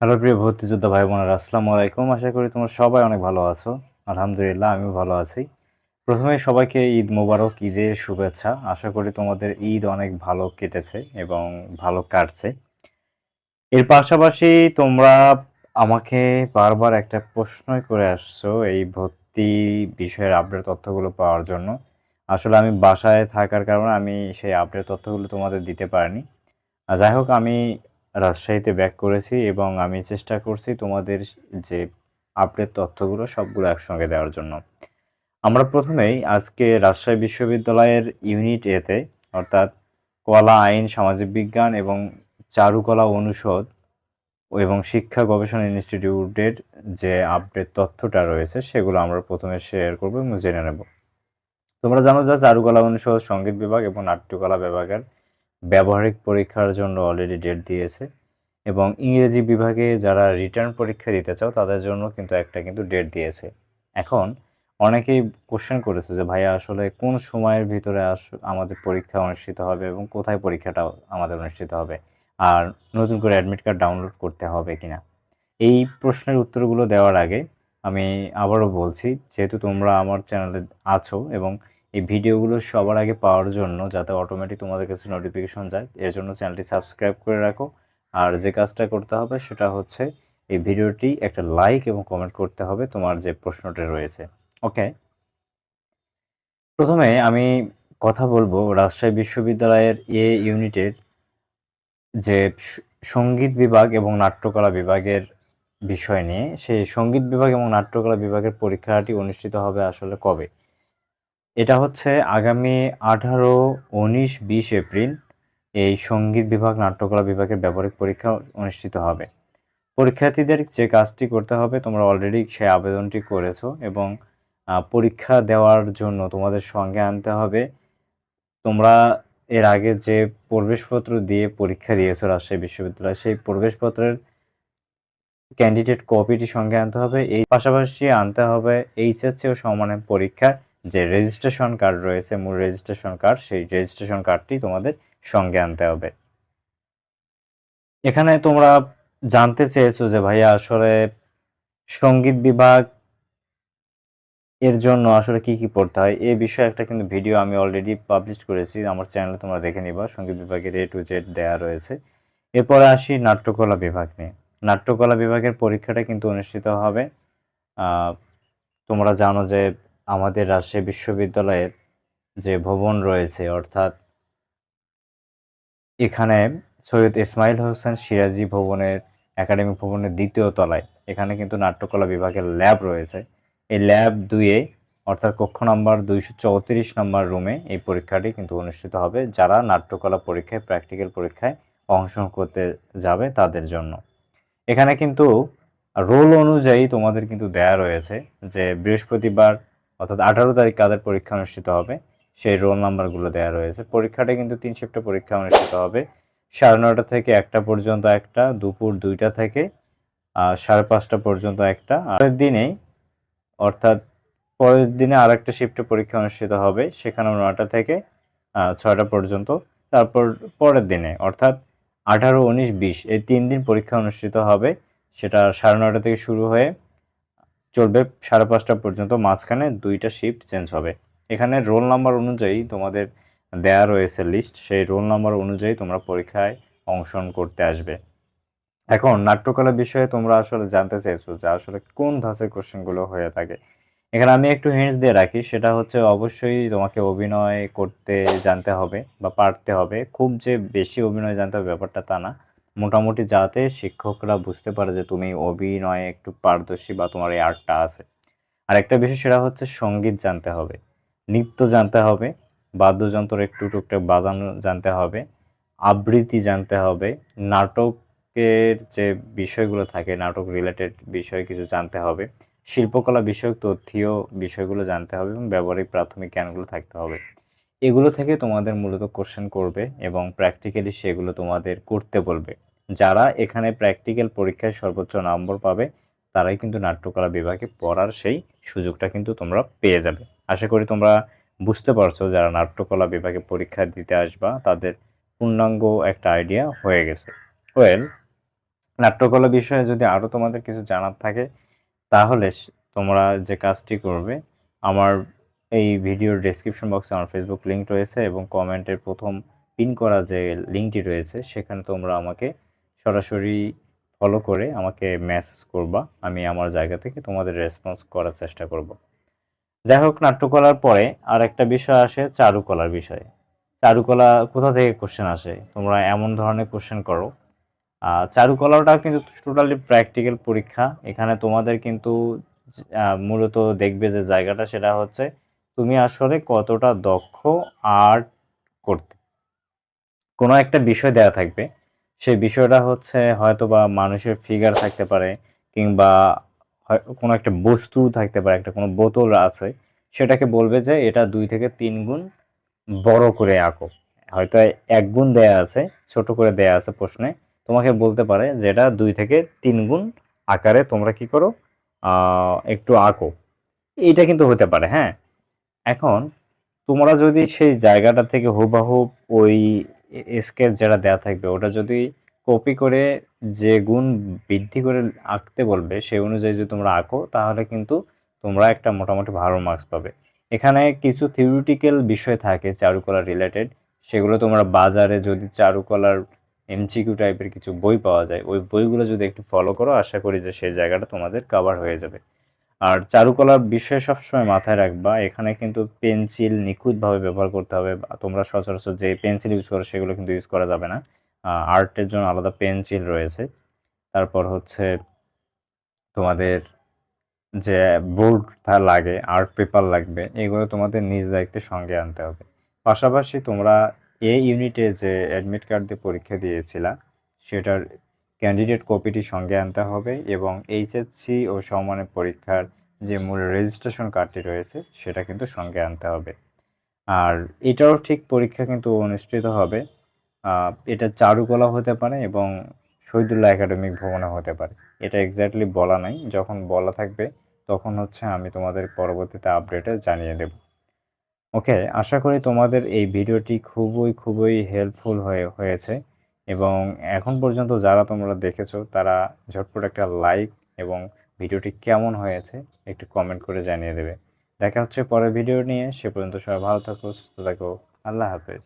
Hello প্রিয় ভর্তিযোদ্ধা ভাই বোনেরা আসসালামু আলাইকুম। আশা করি তোমরা সবাই অনেক ভালো আছো। আলহামদুলিল্লাহ, আমিও ভালো আছি। প্রথমে সবাইকে ঈদ মোবারক, ঈদের শুভেচ্ছা। আশা করি তোমাদের ঈদ অনেক ভালো কেটেছে এবং ভালো কাটছে। এর পাশাপাশি তোমরা আমাকে বারবার একটা প্রশ্নই করে আসছো এই ভর্তি বিষয়ের আপডেট তথ্যগুলো পাওয়ার জন্য। আসলে আমি বাসায় থাকার কারণে আমি সেই আপডেট তথ্যগুলো তোমাদের দিতে পারিনি। যাই হোক, আমি রাজশাহীতে ব্যাক করেছি এবং আমি চেষ্টা করছি তোমাদের যে আপডেট তথ্যগুলো সবগুলো একসঙ্গে দেওয়ার জন্য। আমরা প্রথমেই আজকে রাজশাহী বিশ্ববিদ্যালয়ের ইউনিট এতে অর্থাৎ কলা, আইন, সামাজিক বিজ্ঞান এবং চারুকলা অনুষদ এবং শিক্ষা গবেষণা ইনস্টিটিউটের যে আপডেট তথ্যটা রয়েছে সেগুলো আমরা প্রথমে শেয়ার করব এবং জেনে নেব। তোমরা জানো যে চারুকলা অনুষদ, সংগীত বিভাগ এবং নাট্যকলা বিভাগের ব্যবহারিক পরীক্ষার জন্য অলরেডি ডেট দিয়েছে এবং ইংরেজি বিভাগে যারা রিটার্ন পরীক্ষা দিতে চাও, তাদের জন্য কিন্তু একটা কিন্তু ডেট দিয়েছে। এখন অনেকেই কোশ্চেন করেছে যে, ভাইয়া, আসলে কোন সময়ের ভিতরে আমাদের পরীক্ষা অনুষ্ঠিত হবে এবং কোথায় পরীক্ষাটা আমাদের অনুষ্ঠিত হবে? আর নতুন করে অ্যাডমিট কার্ড ডাউনলোড করতে হবে কিনা এই প্রশ্নের উত্তরগুলো দেওয়ার আগে আমি আবারও বলছি, যেহেতু তোমরা আমার চ্যানেলে আছো এবং এই ভিডিওগুলো সবার আগে পাওয়ার জন্য যাতে অটোমেটিক তোমাদের কাছে নোটিফিকেশন যায়, এর জন্য চ্যানেলটি সাবস্ক্রাইব করে রাখো। আর যে কাজটা করতে হবে সেটা হচ্ছে এই ভিডিওটি একটা লাইক এবং কমেন্ট করতে হবে তোমার যে প্রশ্নটা রয়েছে। ওকে প্রথমে আমি কথা বলব রাজশাহী বিশ্ববিদ্যালয়ের এ ইউনিটের যে সংগীত বিভাগ এবং নাট্যকলা বিভাগের বিষয় নিয়ে। সেই সংগীত বিভাগ এবং নাট্যকলা বিভাগের পরীক্ষাটি অনুষ্ঠিত হবে আসলে কবে? এটা হচ্ছে আগামী আঠারো, উনিশ, বিশ এপ্রিল এই সংগীত বিভাগ, নাট্যকলা বিভাগের ব্যবহারিক পরীক্ষা অনুষ্ঠিত হবে। পরীক্ষার্থীদের যে কাজটি করতে হবে, তোমরা অলরেডি সে আবেদনটি করেছ এবং পরীক্ষা দেওয়ার জন্য তোমাদের সঙ্গে আনতে হবে। তোমরা এর আগে যে প্রবেশপত্র দিয়ে পরীক্ষা দিয়েছ রাজশাহী বিশ্ববিদ্যালয়, সেই প্রবেশপত্রের ক্যান্ডিডেট কপিটি সঙ্গে আনতে হবে। এই পাশাপাশি আনতে হবে এইচএসসি ও সমানের পরীক্ষার যে রেজিস্ট্রেশন কার্ড রয়েছে, মূল রেজিস্ট্রেশন কার্ড সেই রেজিস্ট্রেশন কার্ডটি তোমাদের সঙ্গে আনতে হবে। এখানে তোমরা জানতে চেয়েছো যে ভাইয়া আসলে সংগীত বিভাগ এর জন্য আসলে কি কি পড়তে হয়? এই বিষয়ে একটা কিন্তু ভিডিও আমি অলরেডি পাবলিশ করেছি, আমার চ্যানেলে তোমরা দেখে নিবা। সংগীত বিভাগের এ টু জেড দেওয়া রয়েছে। এরপরে আসি নাট্যকলা বিভাগ নিয়ে। নাট্যকলা বিভাগের পরীক্ষাটা কিন্তু অনুষ্ঠিত হবে। তোমরা জানো যে আমাদের রাজশাহী বিশ্ববিদ্যালয়ের যে ভবন রয়েছে, অর্থাৎ এখানে সৈয়দ ইসমাইল হোসেন সিরাজি ভবনের, একাডেমিক ভবনের দ্বিতীয় তলায়, এখানে কিন্তু নাট্যকলা বিভাগের ল্যাব রয়েছে। এই ল্যাব দুইয়ে, অর্থাৎ কক্ষ নাম্বার দুইশো চৌত্রিশ নম্বর রুমে এই পরীক্ষাটি কিন্তু অনুষ্ঠিত হবে, যারা নাট্যকলা পরীক্ষায়, প্র্যাকটিক্যাল পরীক্ষায় অংশগ্রহণ করতে যাবে তাদের জন্য। এখানে কিন্তু রোল অনুযায়ী তোমাদের কিন্তু দেয়া রয়েছে যে বৃহস্পতিবার অর্থাৎ আঠারো তারিখ কাদের পরীক্ষা অনুষ্ঠিত হবে, সেই রোল নাম্বারগুলো দেওয়া রয়েছে। পরীক্ষাটা কিন্তু তিন শিফটে পরীক্ষা অনুষ্ঠিত হবে। সাড়ে নটা থেকে একটা পর্যন্ত একটা, দুপুর দুইটা থেকে সাড়ে পাঁচটা পর্যন্ত একটা। আর দিনেই, অর্থাৎ পরের দিনে আর একটা শিফটে পরীক্ষা অনুষ্ঠিত হবে, সেখানে নটা থেকে ছয়টা পর্যন্ত। তারপর পরের দিনে, অর্থাৎ আঠারো, উনিশ, বিশ, এই তিন দিন পরীক্ষা অনুষ্ঠিত হবে, সেটা সাড়ে নটা থেকে শুরু হয়ে চলবে সাড়ে পাঁচটা পর্যন্ত, মাঝখানে দুইটা শিফট চেঞ্জ হবে। এখানে রোল নাম্বার অনুযায়ী তোমাদের দেয়া রয়েছে লিস্ট সেই রোল নাম্বার অনুযায়ী তোমরা পরীক্ষায় অংশগ্রহণ করতে আসবে। এখন নাট্যকলা বিষয়ে তোমরা আসলে জানতে চাইছো যে আসলে কোন ধাঁচের কোশ্চেনগুলো হয়ে থাকে। এখানে আমি একটু হিন্টস দিয়ে রাখি, সেটা হচ্ছে অবশ্যই তোমাকে অভিনয় করতে জানতে হবে বা পারতে হবে। খুব যে বেশি অভিনয় জানতে হবে ব্যাপারটা তা না। মোটামুটি যাতে শিক্ষকরা বুঝতে পারে যে তুমি অভিনয়ে একটু পারদর্শী বা তোমার এই আর্টটা আছে। আর একটা বিষয় সেটা হচ্ছে সংগীত জানতে হবে। নৃত্য জানতে হবে, বাদ্যযন্ত্র একটু টুকটাক বাজানো জানতে হবে, আবৃত্তি জানতে হবে, নাটকের যে বিষয়গুলো থাকে, নাটক রিলেটেড বিষয় কিছু জানতে হবে, শিল্পকলা বিষয়ক তথ্যীয় বিষয়গুলো জানতে হবে এবং ব্যবহারিক প্রাথমিক জ্ঞানগুলো থাকতে হবে। এগুলো থেকে তোমাদের মূলত কোশ্চেন করবে এবং প্র্যাকটিক্যালি সেগুলো তোমাদের করতে বলবে। যারা এখানে প্র্যাকটিক্যাল পরীক্ষায় সর্বোচ্চ নম্বর পাবে, তারাই কিন্তু নাট্যকলা বিভাগে পড়ার সেই সুযোগটা কিন্তু তোমরা পেয়ে যাবে। আশা করি তোমরা বুঝতে পারছ যারা নাট্যকলা বিভাগে পরীক্ষা দিতে আসবা, তাদের পূর্ণাঙ্গ একটা আইডিয়া হয়ে গেছে। ওয়েল নাট্যকলা বিষয়ে যদি আরও তোমাদের কিছু জানার থাকে, তাহলে তোমরা যে কাজটি করবে, আমার এই ভিডিওর ডেসক্রিপশন বক্সে আমার ফেসবুক লিঙ্ক রয়েছে এবং কমেন্টের প্রথম পিন করা যে লিঙ্কটি রয়েছে, সেখানে তোমরা আমাকে সরাসরি ফলো করে আমাকে মেসেজ করবা, আমি আমার জায়গা থেকে তোমাদের রেসপন্স করার চেষ্টা করব। যাই হোক, নাট্যকলার পরে আর একটা বিষয় আসে, চারুকলার বিষয়ে। চারুকলা কোথা থেকে কোশ্চেন আসে? তোমরা এমন ধরনের কোশ্চেন করো। চারুকলাটা কিন্তু টোটালি প্র্যাকটিক্যাল পরীক্ষা। এখানে তোমাদের কিন্তু মূলত দেখবে যে জায়গাটা সেটা হচ্ছে, তুমি আসলে কতটা দক্ষ আর্ট করতে। কোনো একটা বিষয় দেওয়া থাকবে সেই বিষয়টা হচ্ছে হয়তো বা মানুষের ফিগার থাকতে পারে কিংবা কোনো একটা বস্তু থাকতে পারে, একটা কোনো বোতল আছে, সেটাকে বলবে যে এটা দুই থেকে তিন গুণ বড় করে আঁকো। হয়তো এক গুণ দেয়া আছে, ছোট করে দেয়া আছে প্রশ্নে। তোমাকে বলতে পারে যেটা দুই থেকে তিন গুণ আকারে তোমরা কি করো? একটু আঁকো। এইটা কিন্তু হতে পারে হ্যাঁ? এখন তোমরা যদি সেই জায়গাটা থেকে হুবাহুব ওই স্কেচ যেটা দেওয়া থাকবে, ওটা যদি কপি করে যে গুণ বৃদ্ধি করে আঁকতে বলবে, সেই অনুযায়ী যদি তোমরা আঁকো, তাহলে কিন্তু তোমরা একটা মোটামুটি ভালো মার্কস পাবে। এখানে কিছু থিওরিটিক্যাল বিষয় থাকে চারুকলা রিলেটেড সেগুলো তোমরা বাজারে যদি চারুকলার এমসিকিউ টাইপের কিছু বই পাওয়া যায়, ওই বইগুলো যদি একটু ফলো করো, আশা করি যে সেই জায়গাটা তোমাদের কভার হয়ে যাবে। আর চারুকলার বিষয়ে সবসময় মাথায় রাখবা, এখানে কিন্তু পেন্সিল নিখুঁতভাবে ব্যবহার করতে হবে। তোমরা সচরাচর যে পেন্সিল ইউজ করো, সেগুলো কিন্তু ইউজ করা যাবে না। আর্টের জন্য আলাদা পেন্সিল রয়েছে। তারপর হচ্ছে তোমাদের যে বোর্ড তা লাগে আর্ট পেপার লাগবে, এগুলো তোমাদের নিজ দায়িত্বে সঙ্গে আনতে হবে। পাশাপাশি তোমরা এ ইউনিটে যে অ্যাডমিট কার্ড দিয়ে পরীক্ষা দিয়েছিলা, সেটার ক্যান্ডিডেট কপিটি সঙ্গে আনতে হবে এবং এইচএসসি ও সমমানের পরীক্ষার যে মূল রেজিস্ট্রেশন কার্ডটি রয়েছে, সেটা কিন্তু সঙ্গে আনতে হবে। আর এটাও ঠিক পরীক্ষা কিন্তু অনুষ্ঠিত হবে। এটা চারুকলা হতে পারে এবং শহীদুল্লাহ একাডেমিক ভবনে হতে পারে। এটা এক্স্যাক্টলি বলা নাই। যখন বলা থাকবে, তখন হচ্ছে আমি তোমাদের পরবর্তীতে আপডেটে জানিয়ে দেব। ওকে আশা করি তোমাদের এই ভিডিওটি খুবই খুবই হেল্পফুল হয়ে, হয়েছে। এবং এখন পর্যন্ত যারা তোমরা দেখেছ, তারা ঝটপট একটা লাইক এবং ভিডিওটি কেমন হয়েছে একটু কমেন্ট করে জানিয়ে দেবে। দেখা হচ্ছে পরের ভিডিও নিয়ে, সে পর্যন্ত সবাই ভালো থাকো, সুস্থ থাকো, আল্লাহ হাফেজ।